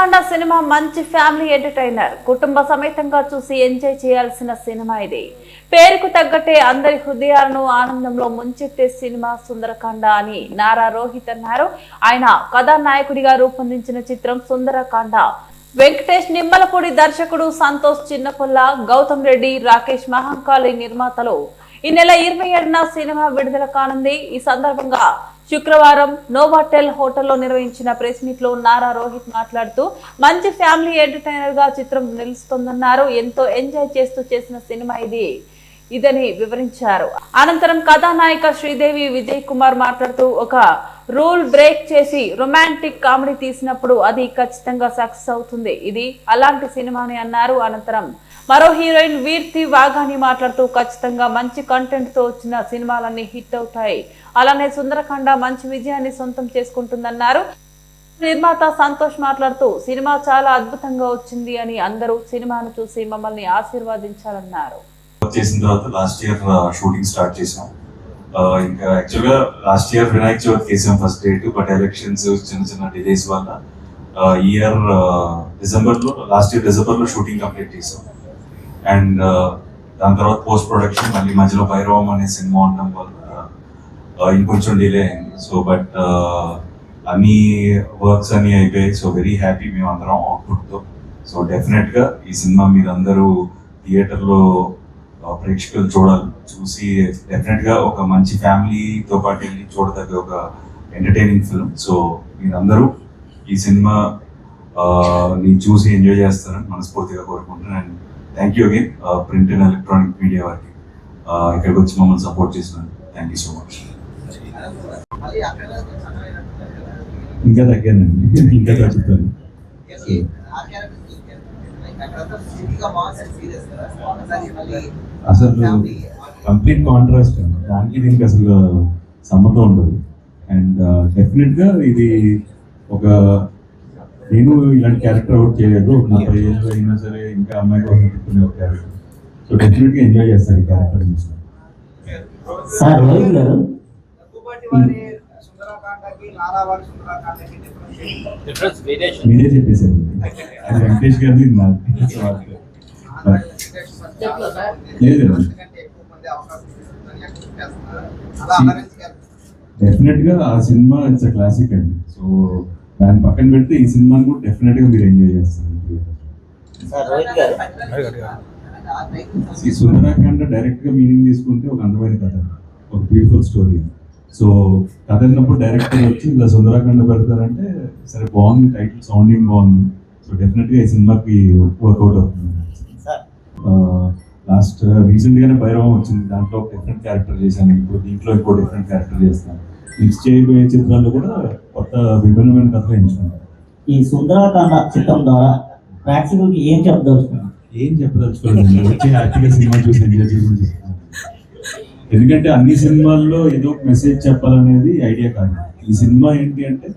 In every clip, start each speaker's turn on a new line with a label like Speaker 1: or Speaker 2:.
Speaker 1: Sundarakanda cinema మంచి family entertainer. కుటుంబ సమేతంగా చూసి ఎంజాయ్ చేయాల్సిన సినిమా ఇది. పేరుకు తగ్గట్టే అందరి హృదయాలను ఆనందంలో ముంచెత్తే సినిమా సుందరకాండ అని నారా రోహిత్ అన్నారు. ఆయన కథానాయకుడిగా రూపొందించిన చిత్రం సుందరకాండ. వెంకటేష్ నిమ్మలపూడి దర్శకుడు సంతోష్ చిన్నపుల్ల గౌతమ్ రెడ్డి రాకేష్ మహంకాళి నిర్మాతలు. ఈ నెల ఇరవై ఏడున సినిమా విడుదల కానుంది. ఈ సందర్భంగా శుక్రవారం నోవాటెల్ హోటల్లో నిర్వహించిన ప్రెస్ మీట్లో నారా రోహిత్ మాట్లాడుతూ మంచి ఫ్యామిలీ ఎంటర్టైనర్గా చిత్రం నిలుస్తుందన్నారు. ఎంతో ఎంజాయ్ చేస్తూ చేసిన సినిమా ఇది. ఇదని వివరించారు. అనంతరం కథానాయిక శ్రీదేవి విజయ్ కుమార్ మాట్లాడుతూ ఒక రూల్ బ్రేక్ చేసి రొమాంటిక్ కామెడీ తీసినప్పుడు అది ఖచ్చితంగా సక్సెస్ అవుతుంది. ఇది అలాంటి సినిమాని అన్నారు. అనంతరం మరో హీరోయిన్ వీర్తి వాఘాని మాట్లాడుతూ ఖచ్చితంగా మంచి కంటెంట్తో వచ్చిన సినిమాలన్నీ హిట్ అవుతాయి. అలానే సుందరకాండ మంచి విజయాన్ని సొంతం చేసుకుంటుందన్నారు. నిర్మాత సంతోష్ మాట్లాడుతూ సినిమా చాలా అద్భుతంగా వచ్చింది అని అందరూ సినిమాను చూసి మమ్మల్ని ఆశీర్వదించాలన్నారు.
Speaker 2: చేసిన తర్వాత లాస్ట్ ఇయర్ షూటింగ్ స్టార్ట్ చేసాం ఇంకా యాక్చువల్గా లాస్ట్ ఇయర్ వినాయక చవితి చేసాం ఫస్ట్ డేట్ బట్ ఎలక్షన్స్ చిన్న చిన్న డిలేస్ వల్ల ఇయర్ డిసెంబర్లో లాస్ట్ ఇయర్ డిసెంబర్లో షూటింగ్ కంప్లీట్ చేసాం అండ్ uh, దాని తర్వాత పోస్ట్ ప్రొడక్షన్ మళ్ళీ మధ్యలో భైరవం అనే సినిమా ఉండడం వల్ల uh, ఇంకొంచెం డిలే అయింది. సో బట్ uh, అన్ని వర్క్స్ అన్ని అయిపోయాయి. సో వెరీ హ్యాపీ మేము అందరం అవుట్పుట్ సో డెఫినెట్గా ఈ సినిమా మీరందరూ థియేటర్లో ప్రేక్షకులు చూడాలి చూసి డెఫినెట్గా ఒక మంచి ఫ్యామిలీతో పాటు వెళ్ళి చూడదగ్గ ఒక ఎంటర్టైనింగ్ ఫిల్మ్ సో మీరందరూ ఈ సినిమా ని చూసి ఎంజాయ్ చేస్తారని మనస్ఫూర్తిగా కోరుకుంటున్నాను. And thank you again print and electronic media వారికి ఇక్కడికి వచ్చి మమ్మల్ని సపోర్ట్ చేసినందుకు థ్యాంక్ యూ సో మచ్ ఇంకా తగ్గానండి. ఇంకా తగ్గుతాను. అసలు కంప్లీట్ కాంట్రాస్ట్ దానికి దీనికి అసలు సంబంధం ఉండదు. అండ్ డెఫినెట్గా ఇది ఒక నేను ఇలాంటి క్యారెక్టర్ అవుట్ చేయలేదు ఒక ముప్పై ఏళ్ళు అయినా సరే ఇంకా అమ్మాయి కోసం చెప్పుకునే ఒక క్యారెక్టర్ సో డెఫినెట్గా ఎంజాయ్ చేస్తారు ఈ క్యారెక్టర్ చూసి
Speaker 3: సార్ రోహిత్ గారు
Speaker 4: దగ్గుబాటి వారి సుందరకాండకి నారావారి సుందరకాండకి డిఫరెన్స్ ఏంటి?
Speaker 2: మీరే చెప్పేశారు అది వెంకటేష్ గారిది నాది. సో అది- లేదు.
Speaker 4: ఎందుకంటే ఎక్కువ మంది అవకాశం ఇస్తుందని ఎక్కువ చేస్తున్నారు. అలా అలరించి గారు
Speaker 2: డెఫినెట్గా ఆ సినిమా ఇట్స్ క్లాసిక్ అండి సో దాన్ని పక్కన పెడితే ఈ సినిమాని కూడా డెఫినెట్గా మీరు ఎంజాయ్ చేస్తారు. ఈ సుందరాకాండ డైరెక్ట్గా మీనింగ్ తీసుకుంటే ఒక అందమైన కథ ఒక బ్యూటిఫుల్ స్టోరీ సో కథ అన్నప్పుడు డైరెక్టర్ వచ్చి ఇలా సుందరాకాండ పెడతారంటే సరే బాగుంది టైటిల్ సౌండింగ్ బాగుంది. సో డెఫినెట్గా ఈ సినిమాకి వర్కౌట్ అవుతుంది. లాస్ట్ రీసెంట్ గానే భైరవం వచ్చింది. దాంట్లో డిఫరెంట్ క్యారెక్టర్ చేశాను. ఇప్పుడు దీంట్లో ఇంకో డిఫరెంట్ క్యారెక్టర్ చేస్తాను. నెక్స్ట్ చేయబోయే చిత్రాల్లో కూడా కొత్త విభిన్నమైన కథలు ఎంచుకున్నాను
Speaker 3: ఈ సుందరకాండ చిత్రం ద్వారా ప్రేక్షకులకి ఏం చెప్పదలుచుకున్నారు
Speaker 2: ఏం చెప్పదలుచుకోలేదు. వచ్చి హ్యాపీగా సినిమా చూసి ఎంజాయ్ చూస్తున్నాను. ఎందుకంటే అన్ని సినిమాల్లో ఏదో ఒక మెసేజ్ చెప్పాలనేది ఐడియా కాదు. ఈ సినిమా ఏంటి అంటే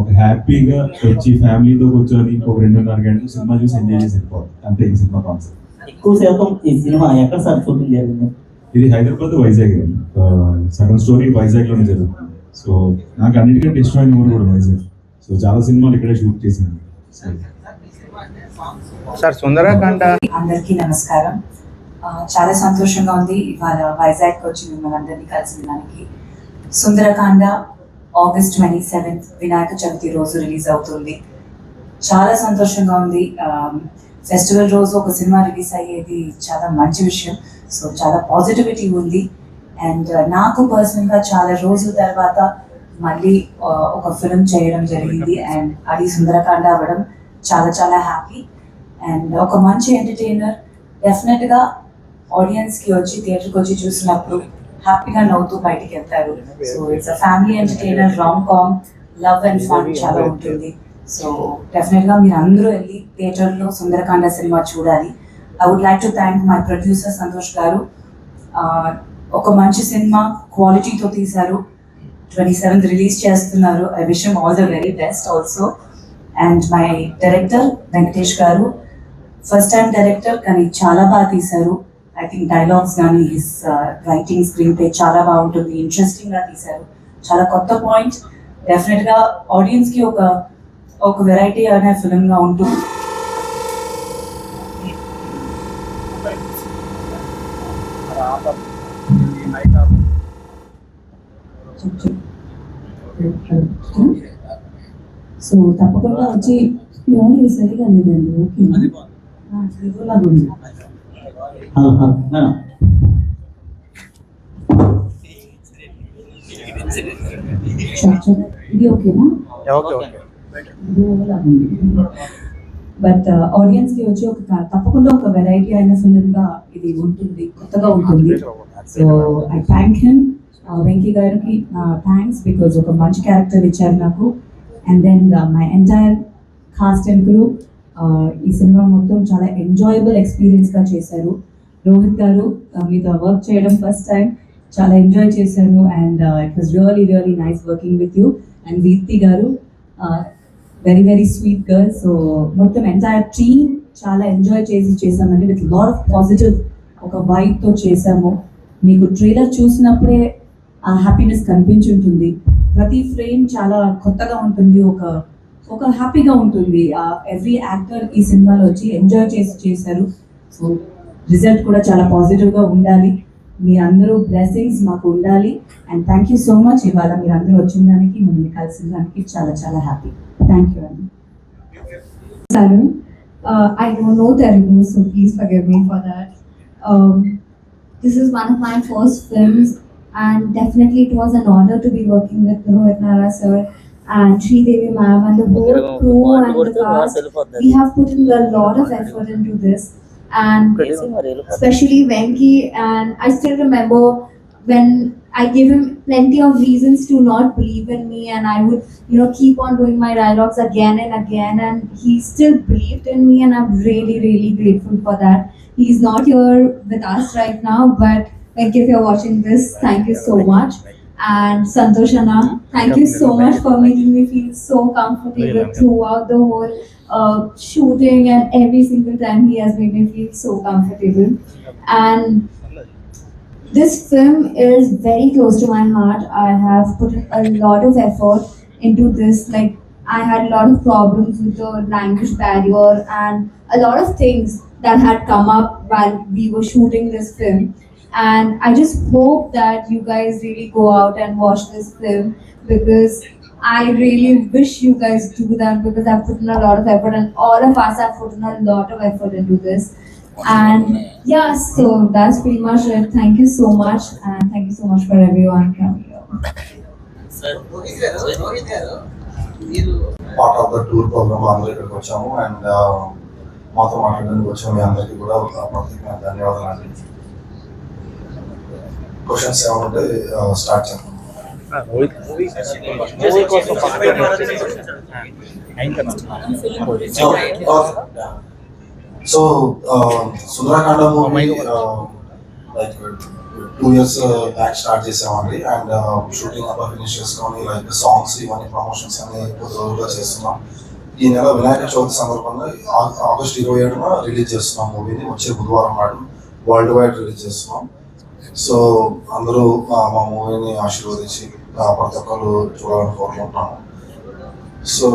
Speaker 2: ఒక హ్యాపీగా వచ్చి ఫ్యామిలీతో కూర్చొని ఒక రెండున్నర గంటలు సినిమా చూసి ఎంజాయ్ చేసి వెళ్ళిపోవాలి. అంతే ఈ సినిమా కాన్సెప్ట్
Speaker 3: ఎక్కువ శాతం ఈ సినిమా ఎక్కడ సార్ షూటింగ్ జరిగింది
Speaker 2: ఇది హైదరాబాద్ వైజాగ్. సగం స్టోరీ వైజాగ్లోనే జరుగుతుంది. సో నాకు అన్నిటికంటే ఇష్టమైన ఊరు కూడా వైజాగ్ సో చాలా సినిమాలు ఇక్కడే షూట్ సో
Speaker 4: సార్ సుందరకాండ
Speaker 5: అందరికీ నమస్కారం. చాలా సంతోషంగా ఉంది ఇవాళ వైజాగ్కి వచ్చి మిమ్మల్ని అందరినీ కలిసిన దానికి Sundarakanda August twenty seventh Vinayaka Chavithi రోజు రిలీజ్ అవుతుంది. చాలా సంతోషంగా ఉంది. ఫెస్టివల్ రోజు ఒక సినిమా రిలీజ్ అయ్యేది చాలా మంచి విషయం. సో చాలా పాజిటివిటీ ఉంది. అండ్ uh, నాకు పర్సనల్గా చాలా రోజుల తర్వాత మళ్ళీ uh, ఒక ఫిల్మ్ చేయడం జరిగింది. అండ్ అది సుందరకాండ అవ్వడం చాలా చాలా హ్యాపీ అండ్ ఒక మంచి ఎంటర్టైనర్ డెఫినెట్గా ఆడియన్స్కి వచ్చి థియేటర్కి వచ్చి చూసినప్పుడు హ్యాపీగా నవ్వుతూ బయటికి వెళ్తారు. So it's a family entertainer rom com love and fun చాలా ఉంటుంది. సో డెఫినెట్గా మీరు అందరూ వెళ్ళి థియేటర్లో సుందరకాండ సినిమా చూడాలి. I would like to thank my producer Santosh గారు. Uh, ఒక మంచి సినిమా క్వాలిటీతో తీశారు. ట్వంటీ సెవెంత్ రిలీజ్ చేస్తున్నారు. I wish all the very best also. And my director Venkatesh గారు ఫస్ట్ టైం డైరెక్టర్ కానీ చాలా బాగా తీశారు. ఐ థింక్ డైలాగ్స్ కానీ హిస్ రైటింగ్ స్క్రీన్ ప్లే చాలా బాగుంటుంది. ఇంట్రెస్టింగ్గా తీశారు. చాలా కొత్త పాయింట్. డెఫినెట్గా ఆడియన్స్కి ఒక
Speaker 6: ఒక వెరైటీ అనే ఫిలింగా గా
Speaker 5: సో తప్పకుండా వచ్చి ఆడియో సరిగా లేదండి ఓకే. ఉంది. ఇది ఓకేనా? బట్ ఆడియన్స్కి వచ్చి ఒక తప్పకుండా ఒక వెరైటీ అయిన ఫిల్మ్గా ఇది ఉంటుంది కొత్తగా ఉంటుంది. So I thank him Venky గారికి నా థ్యాంక్స్ బికాజ్ ఒక మంచి క్యారెక్టర్ ఇచ్చారు నాకు. And then my entire cast and crew ఈ సినిమా మొత్తం చాలా ఎంజాయబుల్ ఎక్స్పీరియన్స్గా చేశారు. రోహిత్ గారు మీతో వర్క్ చేయడం ఫస్ట్ టైం చాలా ఎంజాయ్ చేశాను and it was really really nice working with you and వీర్తి గారు very very sweet girl so మొత్తం ఎంటైర్ టీమ్ చాలా ఎంజాయ్ చేసి చేసామండి విత్ లాట్ ఆఫ్ పాజిటివ్ ఒక vibe చేసాము మీకు ట్రైలర్ చూసినప్పుడే ఆ హ్యాపీనెస్ కనిపించుంటుంది. ప్రతి ఫ్రేమ్ చాలా కొత్తగా ఉంటుంది. ఒక ఒక హ్యాపీగా ఉంటుంది. ఎవ్రీ యాక్టర్ ఈ సినిమాలో వచ్చి ఎంజాయ్ చేసి చేశారు. సో రిజల్ట్ కూడా చాలా పాజిటివ్గా ఉండాలి. మీ అందరూ బ్లెస్సింగ్స్ మాకు ఉండాలి. And thank you so much ఇవాళ మీరు అందరూ వచ్చిన దానికి మిమ్మల్ని కలిసిన దానికి చాలా చాలా హ్యాపీ థ్యాంక్ యూ అండి
Speaker 7: sir I don't know Telugu so please please forgive me for that. Um, this is one of first films and definitely it was an honor to be working with Rohit Nara sir and Sri Devi ma'am and the whole crew and the cast. We have put in a lot of effort into this, and especially Venki. And I still remember when I gave him plenty of reasons to not believe in me, and I would, you know, keep on doing my dialogues again and again, and he still believed in me, and I'm really, really grateful for that. He's not here with us right now, but Venki, if you're watching this, thank you so much. And Santoshana, thank you so much for making me feel so comfortable throughout the whole uh, shooting and every single time he has made me feel so comfortable. And this film is very close to my heart. I have put in a lot of effort into this. Like, I had a lot of problems with the language barrier and a lot of things that had come up while we were shooting this film. And I just hope that you guys really go out and watch this film because I really wish you guys do that because I've put in a lot of effort and all of us have put in a lot of effort into this. And yeah, so that's pretty much it. Thank you so much, and thank you so much for everyone coming here.
Speaker 4: Rohit గారు రోహిత్ గారు మీరు
Speaker 8: part of the tour program అందరూ ఇక్కడికి వచ్చాము and మాతో మాట్లాడడానికి వచ్చాము మీ అందరికీ కూడా ప్రత్యేకమైన ధన్యవాదాలు అండి క్వశ్చన్స్ ఉంటే స్టార్ట్ చేద్దాం. So Sundarakanda movie like two years back start చేసామండి అండ్ షూటింగ్ అంతా ఫినిష్ చేసుకొని లైక్ సాంగ్స్ ఇవన్నీ ప్రమోషన్స్ అన్ని రోజులుగా చేస్తున్నాం. ఈ నెల వినాయక చవితి సందర్భంగా ఆగస్ట్ ఇరవై ఏడున రిలీజ్ చేస్తున్నాం మూవీని. వచ్చే బుధవారం నాడు వరల్డ్ వైడ్ రిలీజ్ చేస్తున్నాం. సో అందరూ మా మూవీని ఆశీర్వదించి ఆ, ప్రతి ఒక్కరు చూడాలని కోరుకుంటున్నాము. సో